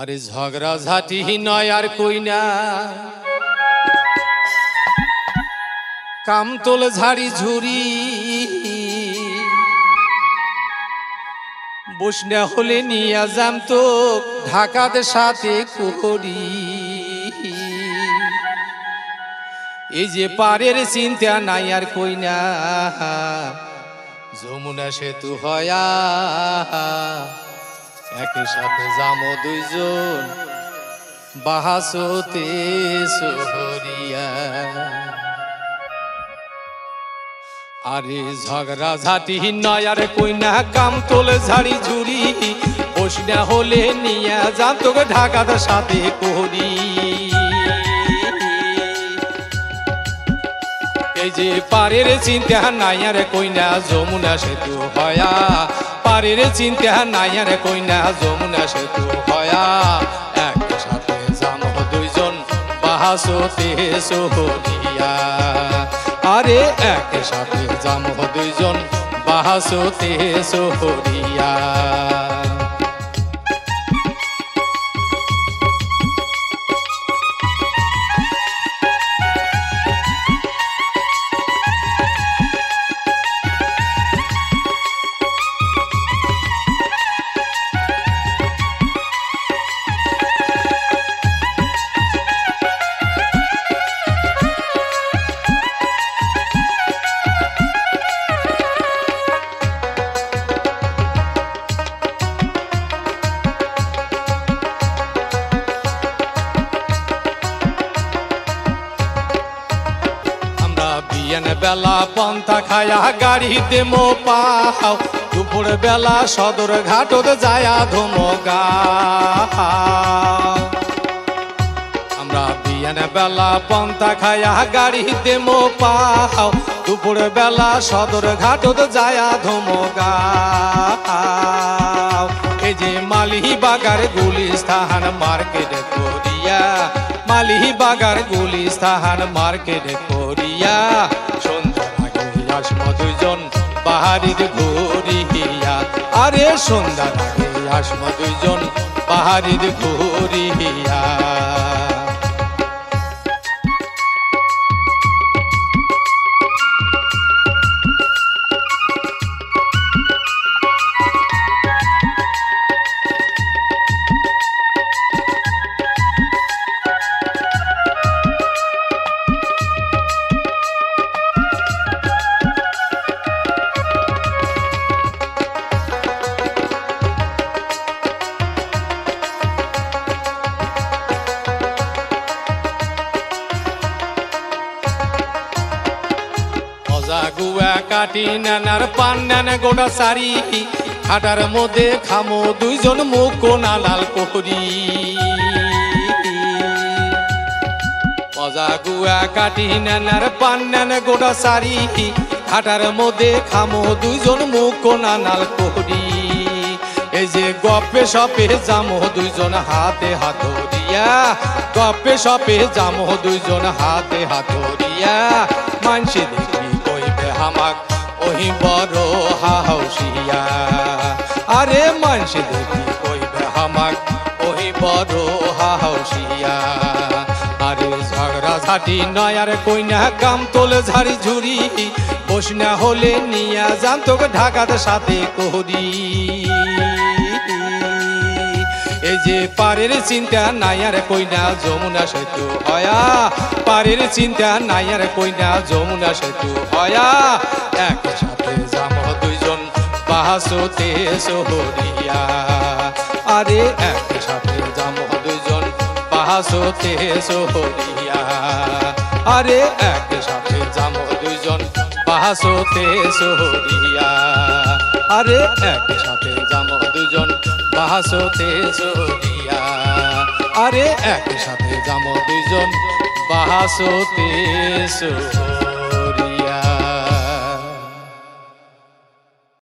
আরে ঝগড়া ঝাঁটি নয় আর কই না। কামতল ঝাড়ি ঝুরি বসনা হলে নিয়া যাম তো, ঢাকাতে সাথে করি। এই যে পারের চিন্তা নাই আর কই না। যমুনা সেতু হয়া একই সাথে যামো দুইজন, বাহাসতে সোহরিয়া। আরে ঝগড়া ঝাঁটি নয় আর কইনা কাম তোলে ঝাড়ি ঝুড়ি, বসনা হলে নিয়া যান তোকে ঢাকাতে সাথে করি। এই যে পারের চিন্তা নাই আর কইনা, যমুনা সেতু হয়া পারের হ্যাঁ নাই, আর কইনা যমুনা সেতু হয়া। একসাথে যাম দুইজন বাহাসতে সোহরিয়া আরে একসাথে যাম দুইজন বাহাসতে সোহরিয়া বেলা পন্থা খায়া গাড়িতে মো পাও দুপুর বেলা সদর ঘাটত যায়া ধুমগা আমরা বিয়ান বেলা পন্থা খায়া গাড়িতে মো পাও দুপুর বেলা সদর ঘাটত যায়া ধুমগা এই যে মালিহি বাগার গুলিস্তান মার্কেট করিয়া বাগার গুলিস্তান মার্কেট করিয়া দুইজন ঘুরি হিয়া। আরে সন্ধ্যা আগে আসমো দুইজন বাহারির ঘুরিয়া অজাগুয়া কাটি, নানার পান, নানা গোটা সারি। খাটার মধ্যে খামো দুইজন মুখ লাল কোহরি অজাগুয়া কাটি, নানার পান, নানা গোটা সারি। খাটার মধ্যে খামো দুইজন মুখ কোনা নাল কোহরি এই যে গপে সপে জামো দুইজন হাতে হাতরিয়া গপে সপে জামো দুইজন হাতে হাতরিয়া মানসি দেখি হামাক, ওহি বড় হাউসিয়া। আরে মানসি দেখি কইবে হামাক, ওহি বড় হাউসিয়া। আরে ঝগড়া ঝাটি নয়, আর কইনা কাম তোলে ঝাড়ি ঝুড়ি। বসনা হলে নিয়া যান তোকে ঢাকাতে সাথে করি এই যে পারের চিন্তা নাই আর কইনা যমুনা সেতু হয়া পারের চিন্তা নাই আর কইনা যমুনা সেতু হয়া একসাথে যাম দুইজন, বাহাসতে সোহরিয়া। আরে একসাথে যাম দুইজন, বাহাসতে সোহরিয়া। আরে একসাথে যাম দুইজন, বাহাসতে সোহরিয়া। আরে একসাথে যাম দুজন বাহাসতে সোহরিয়া আরে একসাথে যাম দুজন বাহাসতে সোহরিয়া